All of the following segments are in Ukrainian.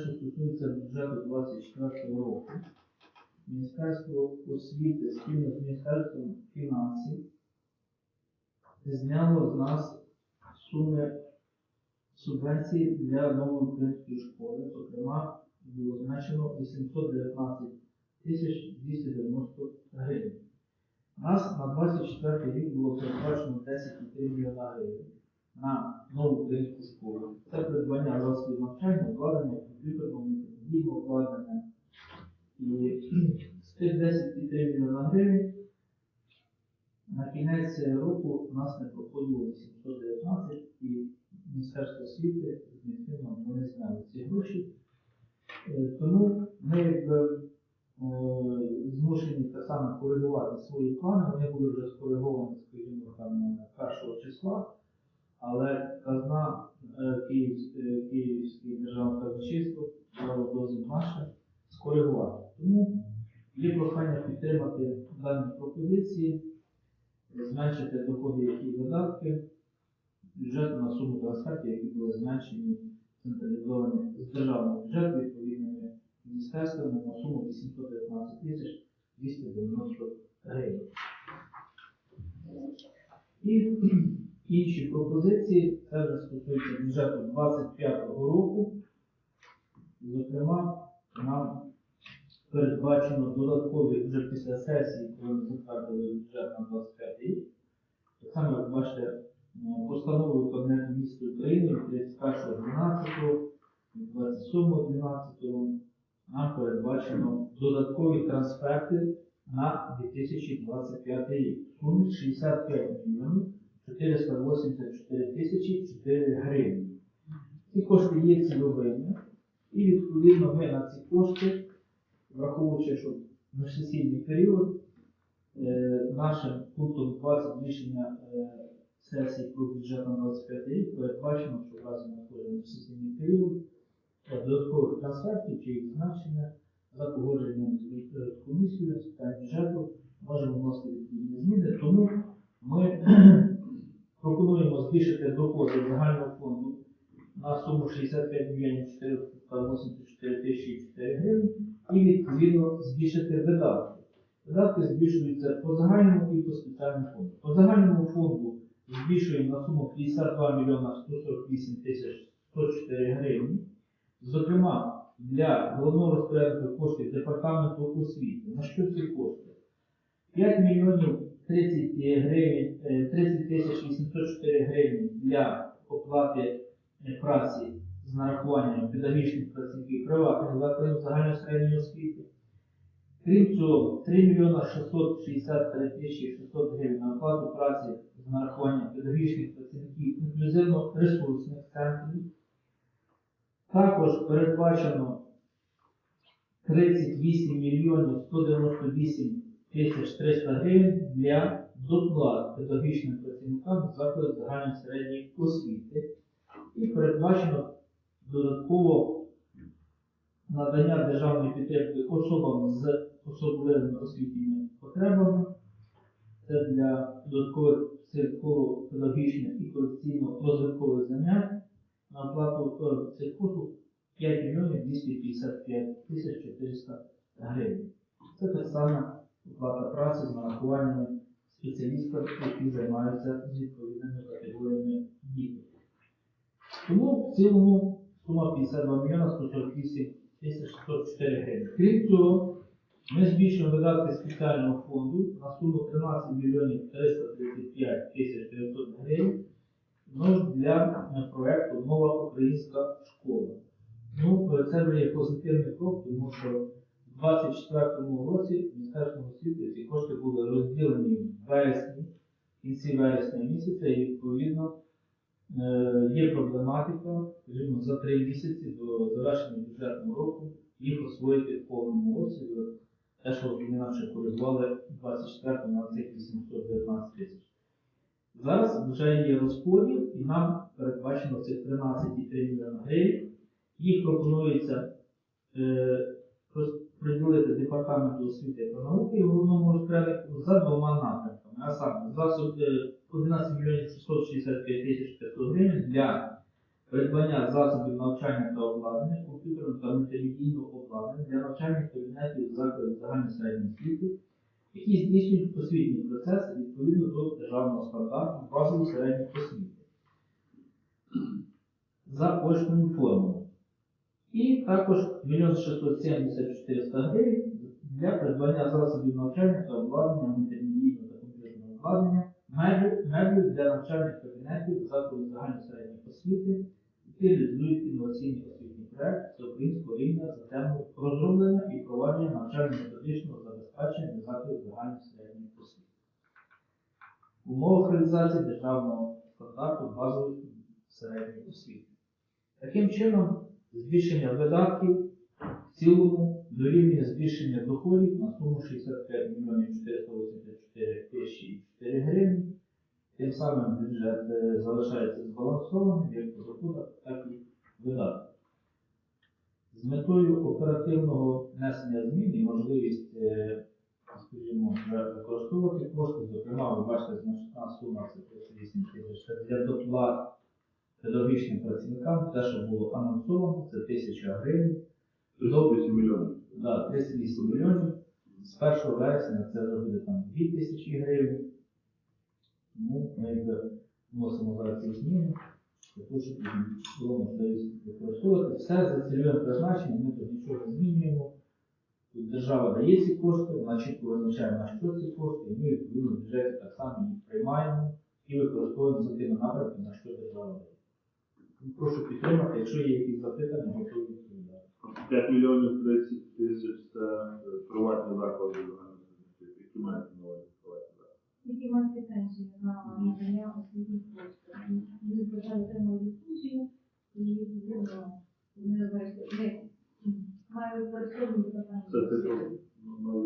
Що стосується бюджету 24 року, Міністерство освіти спільно з Міністерством фінансів зняло з нас суми субвенції для нової української школи. Зокрема, було зменшено 819 тисяч 290 гривень. Нас на 24 рік було передбачено 10,3 мільйона гривень на нову українську школу. Це придбання засобів навчання, обладнання, комп'ютерного, мультимедійного обладнання. І з тих 10,3 мільйона гривень на кінець року у нас не проходило 819 і Міністерство освіти з Мінфіном вони зняли ці гроші. Е, Тому ми якби, е, змушені так само коригувати свої плани. Вони були вже скориговані, скажімо, там першого числа, але казна е, Київсь- е, Київське державне казначейство дало дозвіл наше скоригувати. Тому є прохання підтримати дані пропозиції, зменшити доходи, які видатки бюджету на суму трансфертів, які були зменшені централізовані з державного бюджету відповідними міністерствами на суму 819 тисяч 290 гривень. І інші пропозиції, це вже стосується бюджету 25 року. Зокрема, нам передбачено додаткові вже після сесії, коли ми затвердили бюджет на 25 рік. Так само, як бачите, е, постановою Кабінету міністрів України 31.12, від 27.12 нам передбачено додаткові трансферти на 2025 рік. Сумі 65 мільйонів 484 тисячі 4 гривні. Ці кошти є цільовими, і відповідно ми на ці кошти, враховуючи, що міжсесійний період, е, нашим пунктом 20 рішення е, сесії про бюджет на 25 рік передбачено, що в разі надходження в сесійний період е, додаткових трансфертів чи їх значення за погодженням з комісією з питань бюджету можемо вносити відповідні зміни. Тому ми пропонуємо збільшити доходи загального фонду на суму 65 мільйонів 484 тисячі 4 гривень і відповідно збільшити видатки. Видатки збільшуються по загальному і по спеціальному фонду. По загальному фонду збільшуємо на суму 52 мільйона 148 тисяч 104 гривні. Зокрема, для головного розпорядника коштів департаменту освіти. На що ці кошти? 5 мільйонів 30 гривень, е, 30 тисяч 804 гривень для оплати праці з нарахуванням педагогічних працівників приватних закладів загальної середньої освіти. Крім цього, 3 мільйона 663 тисячі 600 гривень на оплату праці з нарахуванням педагогічних працівників інклюзивно-ресурсних центрів. Також передбачено 38 мільйонів 198 тисяч 300 гривень для доплат педагогічним працівникам закладів загальної середньої освіти. І передбачено додатково надання державної підтримки особам з особливими освітніми потребами. Це для додаткових психолого-педагогічних і колекційно-розвиткових занять на оплату цих послуг 5 мільйонів 255 тисяч 400 гривень. Це так само оплата праці з нарахуваннями спеціалістів, які займаються відповідними категоріями дітей. Тому в цілому сума 52 мільйона 148 тисяч 104 гривень. Крім цього, ми збільшуємо видатки спеціального фонду на суму 13 мільйонів 335 тисяч 900 гривень для е, проекту Нова українська школа. Ну, е, це вже є позитивний крок, тому що в 2024 році Міністерством освіти ці кошти були розділені в вересні, в кінці вересня місяця, і відповідно є проблематика, скажімо, за три місяці до завершення бюджетного року їх освоїти в повному обсязі. Те, що наші коригували 24 на цих 819 тисяч. Зараз вже є розподіл, і нам передбачено цих 13,3 мільйона гривень. Їх пропонується е, приділити департаменту освіти та науки і головному розпоряднику за двома напрямками. А саме засоб е, 11 мільйонів 665 тисяч 500 гривень для придбання засобів навчання та обладнання, комп'ютерного та мультимедійного обладнання для навчальних кабінетів закладів загальної середньої освіти, які здійснюють освітній процес відповідно до державного стандарту базової середньої освіти за очною формою. І також 1 670 400 гривень для придбання засобів навчання та обладнання мультимедійного обладнання, меблів для навчальних кабінетів закладів загальної середньої освіти, які реалізують інноваційний освітній проект всеукраїнського рівня за темою розроблення і провадження навчально-методичного забезпечення закладів загальної середньої освіти. Умовах реалізації державного стандарту базової середньої освіти. Таким чином, збільшення видатків в цілому дорівнює збільшення доходів на суму 65 мільйонів 484 тисячі 4 гривні. Тим самим бюджет е, залишається збалансованим як по доходах, так і видатках. З метою оперативного внесення змін і можливість, е, скажімо, використовувати кошти, зокрема, ви бачите, значна сума це 38 тисяч для доплат педагогічним працівникам, те, що було анонсовано, це 1000 гривень. До 38 мільйонів. Да, 38 мільйонів. З 1 вересня це вже буде там 2 тисячі гривень. Ну, ми якби вносимо зараз ці зміни, для того, щоб було можливість використовувати. Все за цільовим призначенням, ми тут нічого не змінюємо. Тут держава дає ці кошти, вона чітко визначає, на що ці кошти, і ми відповідно в бюджеті так само їх приймаємо і використовуємо за тими напрямками, на що держава дає. Прошу підтримати, якщо є якісь запитання, готові. 5 мільйонів 30 тисяч це е, приватні заклади загальної освіти. Які мають на увазі приватні заклади? які мають претензії на надання освітніх послуг. Вони вважають отримали дискусію і відповідно вони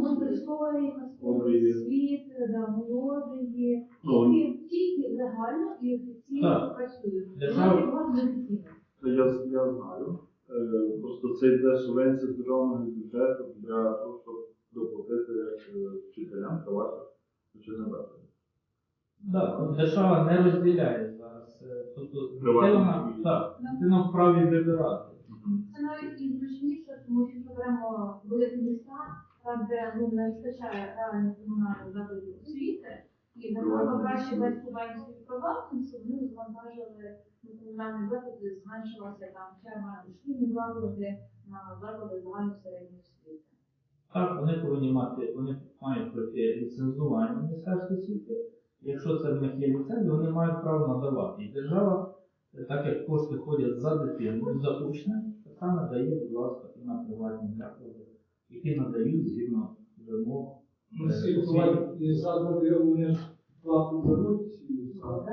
використовувати Обрії. світ, молоді, Ну, тільки, тільки легально і офіційно працюють. Держава- Вони можуть неофіційно. Це я, я знаю. Е, Просто це йде субвенція з державного бюджету для того, щоб доплатити е, вчителям навчальних закладів. Да, от держава не розділяє зараз. е, Тобто дитина, так, дитина вправі вибирати. Це навіть і зручніше, тому що ми беремо великі міста, там, де ну, не вистачає реально комунальних закладів освіти, і набагато краще весь субвенцію приватним, щоб вони завантажили ну, комунальні заклади, зменшилася там черга шкільні заклади, на заклади загальної середньої освіти. Так, вони повинні мати, вони мають пройти ліцензування Міністерства освіти. Якщо це в них є ліцензія, вони мають право надавати. І держава, е, так як кошти ходять за дитину, за учня, так само дає, будь ласка, і на приватні заклади, які надають згідно вимог. Ну, всі приватні заклади, вони плату беруть. Тобто,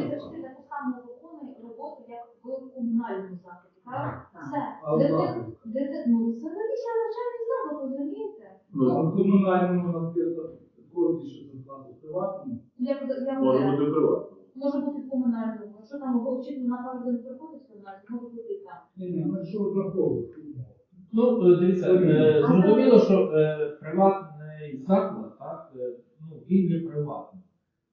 дивіться, таку саму виконує роботу, як в комунальному закладі. так? Все. А Дити- дити- Ну, це навіщо навчальний заклад, розумієте? А Ну, в комунальному, наприклад, кожні, що заплату приватному, Я, я може бути приватно. може бути в комунальному. Якщо там вчитель на пару годин приходить в комунальному, може бути і там. ні, ні, ми що однаково. Ну, дивіться, е, зрозуміло, що е, приватний заклад, так, е, ну, він є приватним.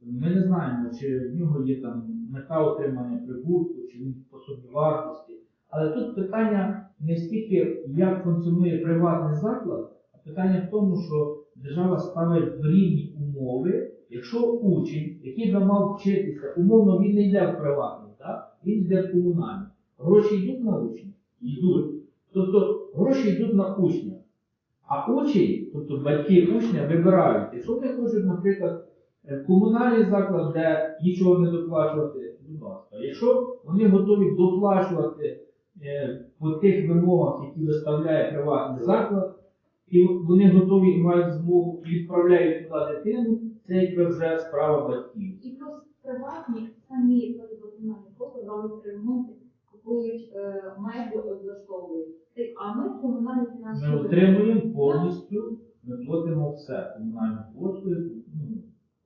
Ми не знаємо, чи в нього є там мета отримання прибутку, чи він по собівартості. Але тут питання не стільки, як функціонує приватний заклад, а питання в тому, що держава ставить в рівні умови, якщо учень, який би мав вчитися, умовно він не йде в приватний, так? він йде в комунальний. Гроші йдуть на учня? Йдуть. Тобто гроші йдуть на учня. А учень, тобто батьки учня, вибирають. Якщо вони хочуть, наприклад, е, комунальний заклад, де нічого не доплачувати, будь ласка. Якщо вони готові доплачувати е, по тих вимогах, які виставляє приватний заклад, і вони готові і мають змогу і відправляють туди дитину, це якби вже справа батьків. І плюс приватні самі послуги роблять ремонти, купують е, меблі, облаштовують. А ми комунальні Ми отримуємо повністю, ми платимо все, комунальні послуги, ну,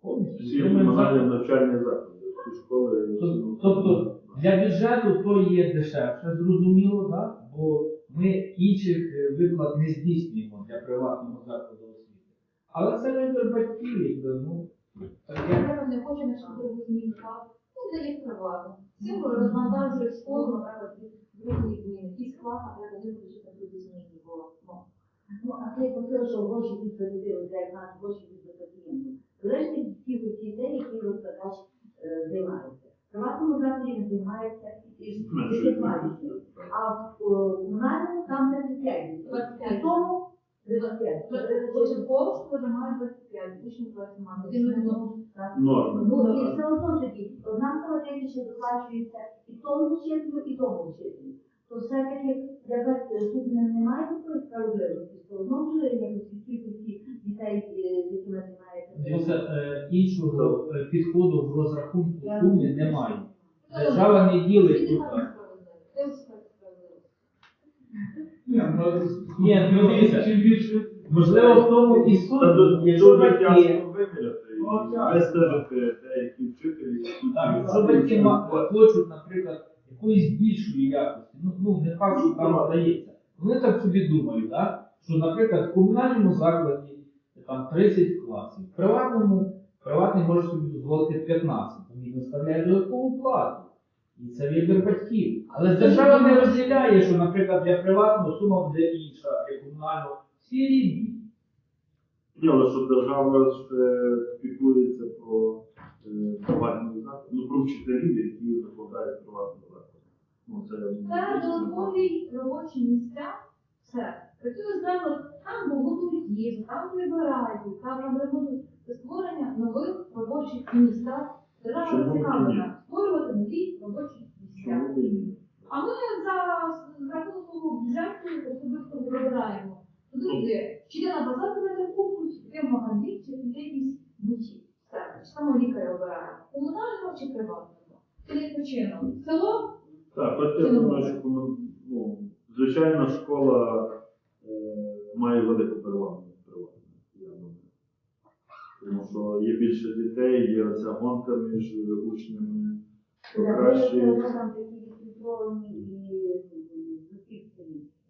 повністю. Всі комунальні навчальні заклади, школи. Тобто для бюджету то є дешевше, зрозуміло, так? бо ми інших е, виплат не здійснюємо для приватного закладу освіти. Але це вибір батьків, якби, ну, таке. Наприклад, не хоче на другу зміну, так? Ну, приватно. Всім розвантажує школу, наприклад, другої зміни. І склад, наприклад, не буде на другій зміні, бо, ну, а це про те, що гроші підтвердили, як нас гроші від пацієнтів. Залежить від тих дітей, які розкладач займається. Приватному закладі він займається із 10 а в комунальному там 35 дітей. 25. І тому 25. Початково має 25, учнів класі має. Один ну, Норми. Ну, і все одно тоді однакова тисяча доплачується і тому вчителю, і тому вчителю. То все-таки якось е, тут не- немає такої справедливості, все одно вже якось кількості дітей, е, з якими займається. е, іншого е, підходу в розрахунку суми немає. Держава не ділить тут. так. Це справедливо. Ні, може, Ні, ну, дивіться. чим більше Можливо, в тому і суть, Та якщо дуже батьки, тяжко виміряти Ну, і так. вистежити деякі вчителі, які так, якщо батьки ма- хочуть, наприклад, якоїсь більшої якості, ну, ну не факт, що там вдається. Вони так собі думають, так? що, наприклад, в комунальному закладі там 30 класів, в приватному приватний може собі дозволити 15, тому він виставляє додаткову плату. І це вибір батьків. Але держава не розділяє, що, наприклад, для приватного сума буде інша, для комунального. Всі рівні. Ні, але що держава ж е, піклується про е, приватний заклад, ну про вчителів, які викладають приватний заклад. Ну, це Це додаткові робочі місця. Все. Працює заклад, там готують їжу, там прибирають, там ремонтують. Це створення нових робочих місць. так? Держава Чому зацікавлена створювати нові робочі місця. А ми за, рахунок бюджету особисто вибираємо. Туди чи йде на базар купити куртку, чи йде в магазин, чи йде якийсь бутік. Все. Чи саме лікаря обираємо. Комунального чи приватного. Це відпочинок. Село Так, Це я думаю, що ну, звичайна школа е, має велику перевагу над приватною, я думаю. Тому що є більше дітей, є ця гонка між учнями, краще.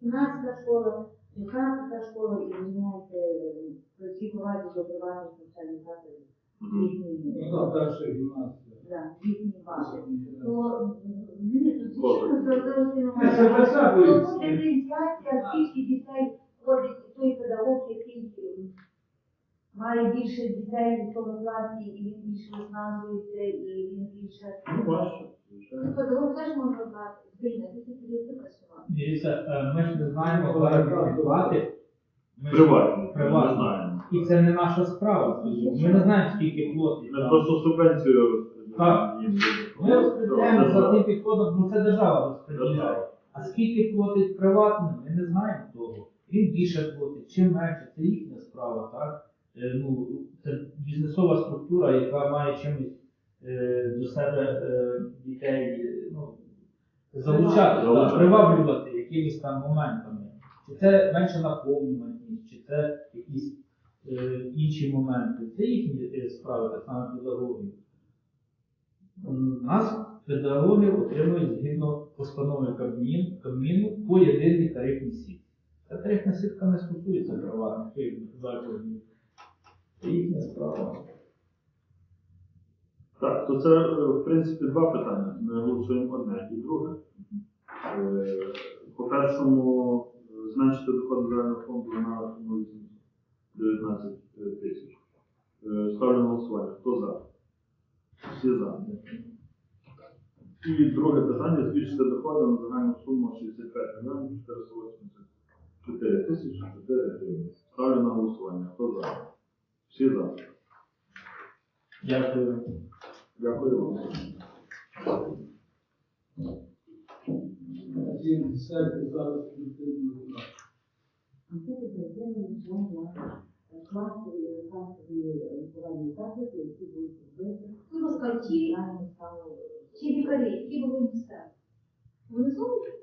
і школа, механська школа і звиняйте, всі бувають до приватних навчальних закладів. Ну, там перша гімназія. да, їхні бази. То, Боже. звичайно справедливості Це диференціація, скільки дітей ходить має більше дітей в тому класі, і він більше виснажується, і він більше... Ну, важче, теж брати. Дивіться, е, ми ж не знаємо ми Приватні. не знаємо. І це не наша справа. Ми не знаємо, скільки платить. Ми просто субвенцію Так. розподіляємо. Ми розподіляємо за тим підходом, ну це держава розподіляє. А скільки платить приватним, ми не знаємо того. Він більше платить, чим менше, це їхня справа, так? Е, Ну, це бізнесова структура, яка має чимось е, до себе е, дітей ну, залучати, так, приваблювати якимись там моментами. Чи це менше наповнюваність, чи це якісь е, інші моменти. Це їхні справи, так само педагогів. Нас педагоги отримують згідно постанови Кабмін, Кабміну по єдиній тарифній сітці. Ця тарифна сітка не стосується приватних. Це їхня справа. Так, то це, е, в принципі, два питання. Ми голосуємо одне і друге. Е, По першому, е, зменшити доходи загального фонду на суму 19 тисяч. Ставлю на голосування. Хто за? Всі за. І друге питання збільшити доходи на загальну суму 65 мільйонів 484 тисячі 4 гривні. Ставлю на голосування. Хто за? Всі за. Дякую. Дякую вам. Ці сайти зараз потрібно знати. А це підтримує член клас класові лікувальні заклади, які будуть робити Будь ласка, ті, лікарі, які були місцеві. Вони знову Він